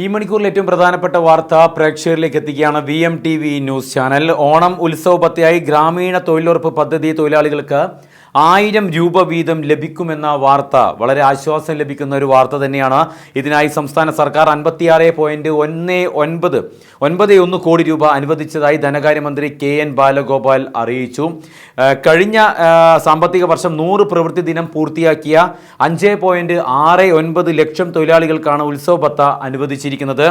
ഈ മണിക്കൂറിൽ ഏറ്റവും പ്രധാനപ്പെട്ട വാർത്ത പ്രേക്ഷകരിലേക്ക് എത്തിക്കുകയാണ് V M T V news channel. Onam ഉത്സവ പത്തിയായി ഗ്രാമീണ തൊഴിലുറപ്പ് പദ്ധതി തൊഴിലാളികൾക്ക് ആയിരം രൂപ വീതം ലഭിക്കുമെന്ന വാർത്ത വളരെ ആശ്വാസം ലഭിക്കുന്ന ഒരു വാർത്ത തന്നെയാണ്. ഇതിനായി സംസ്ഥാന സർക്കാർ അൻപത്തിയാറ് പോയിന്റ് ഒന്ന് ഒൻപത് ഒൻപത് ഒന്ന് കോടി രൂപ അനുവദിച്ചതായി ധനകാര്യമന്ത്രി കെ എൻ ബാലഗോപാൽ അറിയിച്ചു. കഴിഞ്ഞ സാമ്പത്തിക വർഷം നൂറ് പ്രവൃത്തി ദിനം പൂർത്തിയാക്കിയ അഞ്ച് പോയിന്റ് ആറ് ഒൻപത് ലക്ഷം തൊഴിലാളികൾക്കാണ് ഉത്സവ ഭത്ത അനുവദിച്ചിരിക്കുന്നത്.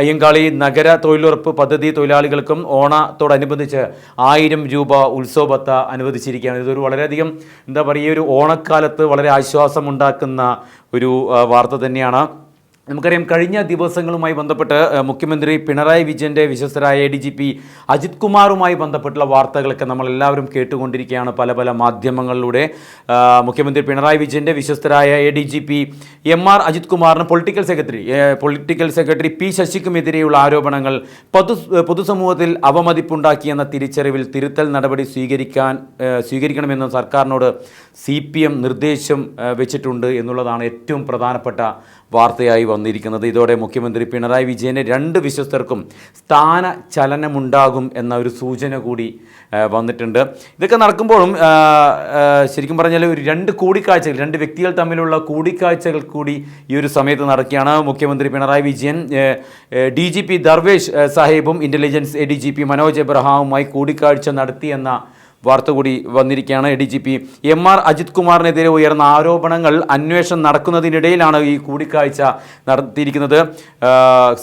അയ്യങ്കാളി നഗര തൊഴിലുറപ്പ് പദ്ധതി തൊഴിലാളികൾക്കും ഓണത്തോടനുബന്ധിച്ച് ആയിരം രൂപ ഉത്സവ ഭത്ത അനുവദിച്ചിരിക്കുകയാണ്. ഇതൊരു വളരെയധികം എന്താ പറയുക ഈ ഒരു ഓണക്കാലത്ത് വളരെ ആശ്വാസമുണ്ടാക്കുന്ന ഒരു വാർത്ത തന്നെയാണ്. നമുക്കറിയാം കഴിഞ്ഞ ദിവസങ്ങളുമായി ബന്ധപ്പെട്ട് മുഖ്യമന്ത്രി പിണറായി വിജയന്റെ വിശ്വസ്തരായ A D G P Ajith കുമാറുമായി ബന്ധപ്പെട്ടുള്ള വാർത്തകളൊക്കെ നമ്മൾ എല്ലാവരും കേട്ടുകൊണ്ടിരിക്കുകയാണ് പല പല മാധ്യമങ്ങളിലൂടെ. മുഖ്യമന്ത്രി പിണറായി വിജയന്റെ വിശ്വസ്തരായ A D G P M R Ajith കുമാറിന് political secretary political secretary P ശശിക്കുമെതിരെയുള്ള ആരോപണങ്ങൾ പൊതു പൊതുസമൂഹത്തിൽ അവമതിപ്പുണ്ടാക്കിയെന്ന തിരിച്ചറിവിൽ തിരുത്തൽ നടപടി സ്വീകരിക്കാൻ സ്വീകരിക്കണമെന്ന് സർക്കാരിനോട് സി നിർദ്ദേശം വെച്ചിട്ടുണ്ട് എന്നുള്ളതാണ് ഏറ്റവും പ്രധാനപ്പെട്ട വാർത്തയായി വന്നിരിക്കുന്നത്. ഇതോടെ മുഖ്യമന്ത്രി പിണറായി വിജയന് രണ്ട് വിശ്വസ്തർക്കും സ്ഥാന ചലനമുണ്ടാകും എന്ന ഒരു സൂചന കൂടി വന്നിട്ടുണ്ട്. ഇതൊക്കെ നടക്കുമ്പോഴും ശരിക്കും പറഞ്ഞാൽ ഒരു രണ്ട് കൂടിക്കാഴ്ചകൾ രണ്ട് വ്യക്തികൾ തമ്മിലുള്ള കൂടിക്കാഴ്ചകൾ കൂടി ഈ ഒരു സമയത്ത് നടക്കുകയാണ്. മുഖ്യമന്ത്രി Pinarayi Vijayan D G P Darvesh സാഹിബും intelligence A D G P Manoj എബ്രഹാമുമായി കൂടിക്കാഴ്ച നടത്തിയെന്ന വാർത്ത കൂടി വന്നിരിക്കുകയാണ് D G P M R Ajith കുമാറിനെതിരെ ഉയർന്ന ആരോപണങ്ങൾ അന്വേഷണം നടക്കുന്നതിനിടയിലാണ് ഈ കൂടിക്കാഴ്ച നടത്തിയിരിക്കുന്നത്.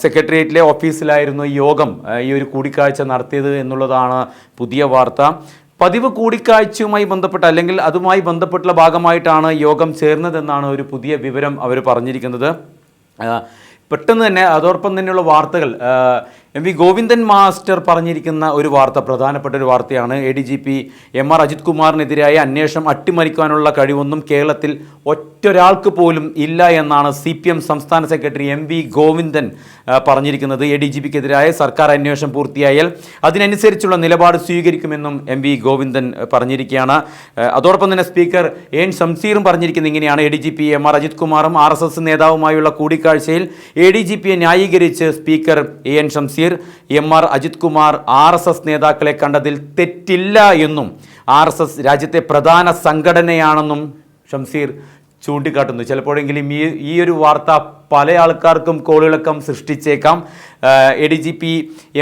സെക്രട്ടേറിയറ്റിലെ ഓഫീസിലായിരുന്നു ഈ യോഗം ഈ ഒരു കൂടിക്കാഴ്ച നടത്തിയത് എന്നുള്ളതാണ് പുതിയ വാർത്ത. പതിവ് കൂടിക്കാഴ്ചയുമായി ബന്ധപ്പെട്ട് അല്ലെങ്കിൽ അതുമായി ബന്ധപ്പെട്ടുള്ള ഭാഗമായിട്ടാണ് യോഗം ചേർന്നതെന്നാണ് ഒരു പുതിയ വിവരം അവർ പറഞ്ഞിരിക്കുന്നത്. പെട്ടെന്ന് തന്നെ അതോടൊപ്പം തന്നെയുള്ള വാർത്തകൾ എം വി ഗോവിന്ദൻ മാസ്റ്റർ പറഞ്ഞിരിക്കുന്ന ഒരു വാർത്ത പ്രധാനപ്പെട്ട ഒരു വാർത്തയാണ്. A D G P M R Ajith കുമാറിനെതിരായ അന്വേഷണം അട്ടിമറിക്കാനുള്ള കഴിവൊന്നും കേരളത്തിൽ ഒറ്റൊരാൾക്ക് പോലും ഇല്ല എന്നാണ് സി പി എം സംസ്ഥാന സെക്രട്ടറി എം വി ഗോവിന്ദൻ പറഞ്ഞിരിക്കുന്നത്. എ ഡി ജി പിക്കെതിരായ സർക്കാർ അന്വേഷണം പൂർത്തിയായാൽ അതിനനുസരിച്ചുള്ള നിലപാട് സ്വീകരിക്കുമെന്നും എം വി ഗോവിന്ദൻ പറഞ്ഞിരിക്കുകയാണ്. അതോടൊപ്പം തന്നെ സ്പീക്കർ എൻ ഷംസീറും പറഞ്ഞിരിക്കുന്നത് ഇങ്ങനെയാണ്. A D G P M R Ajith കുമാറും ആർ എസ് എസ് നേതാവുമായുള്ള കൂടിക്കാഴ്ചയിൽ എ ഡി ജി പിയെ ന്യായീകരിച്ച് speaker A N Shamseer M R Ajith Kumar R S S നേതാക്കളെ കണ്ടതിൽ തെറ്റില്ല എന്നും ആർ എസ് എസ് രാജ്യത്തെ പ്രധാന സംഘടനയാണെന്നും ഷംസീർ ചൂണ്ടിക്കാട്ടുന്നു. ചിലപ്പോഴെങ്കിലും ഈ ഈ ഒരു വാർത്ത പല ആൾക്കാർക്കും കോളിളക്കം സൃഷ്ടിച്ചേക്കാം. A D G P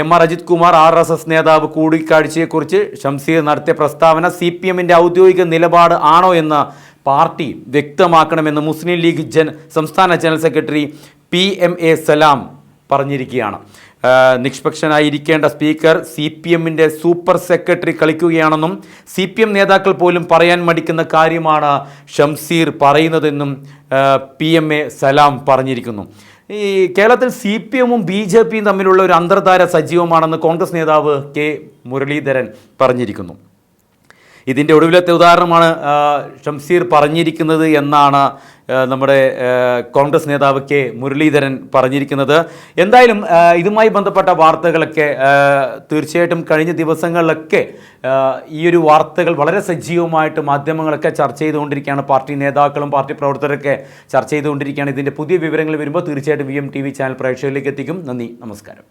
M R Ajith Kumar R S S നേതാവ് കൂടിക്കാഴ്ചയെക്കുറിച്ച് ഷംസീർ നടത്തിയ പ്രസ്താവന സി പി എമ്മിന്റെ ഔദ്യോഗിക നിലപാട് ആണോ എന്ന് പാർട്ടി വ്യക്തമാക്കണമെന്ന് മുസ്ലിം ലീഗ് ജൻ സംസ്ഥാന general secretary P M A Salam പറഞ്ഞിരിക്കുകയാണ്. നിഷ്പക്ഷനായിരിക്കേണ്ട സ്പീക്കർ സി പി എമ്മിന്റെ സൂപ്പർ സെക്രട്ടറി കളിക്കുകയാണെന്നും സി പി എം നേതാക്കൾ പോലും പറയാൻ മടിക്കുന്ന കാര്യമാണ് ഷംസീർ പറയുന്നതെന്നും പി എം എ സലാം പറഞ്ഞിരിക്കുന്നു. ഈ കേരളത്തിൽ സി പി എമ്മും ബി ജെ പിയും തമ്മിലുള്ള ഒരു അന്തർധാര സജീവമാണെന്ന് കോൺഗ്രസ് നേതാവ് കെ മുരളീധരൻ പറഞ്ഞിരിക്കുന്നു. ഇതിന്റെ ഒടുവിലത്തെ ഉദാഹരണമാണ് ഷംസീർ പറഞ്ഞിരിക്കുന്നത് എന്നാണ് നമ്മുടെ കോൺഗ്രസ് നേതാവ് കെ മുരളീധരൻ പറഞ്ഞിരിക്കുന്നത്. എന്തായാലും ഇതുമായി ബന്ധപ്പെട്ട വാർത്തകളൊക്കെ തീർച്ചയായിട്ടും കഴിഞ്ഞ ദിവസങ്ങളിലൊക്കെ ഈ ഒരു വാർത്തകൾ വളരെ സജീവമായിട്ട് മാധ്യമങ്ങളൊക്കെ ചർച്ച ചെയ്തുകൊണ്ടിരിക്കുകയാണ്. പാർട്ടി നേതാക്കളും പാർട്ടി പ്രവർത്തകരൊക്കെ ചർച്ച ചെയ്തുകൊണ്ടിരിക്കുകയാണ്. ഇതിന്റെ പുതിയ വിവരങ്ങൾ വരുമ്പോൾ തീർച്ചയായിട്ടും V M T V channel പ്രേക്ഷകരിലേക്ക് എത്തിക്കും. നന്ദി നമസ്കാരം.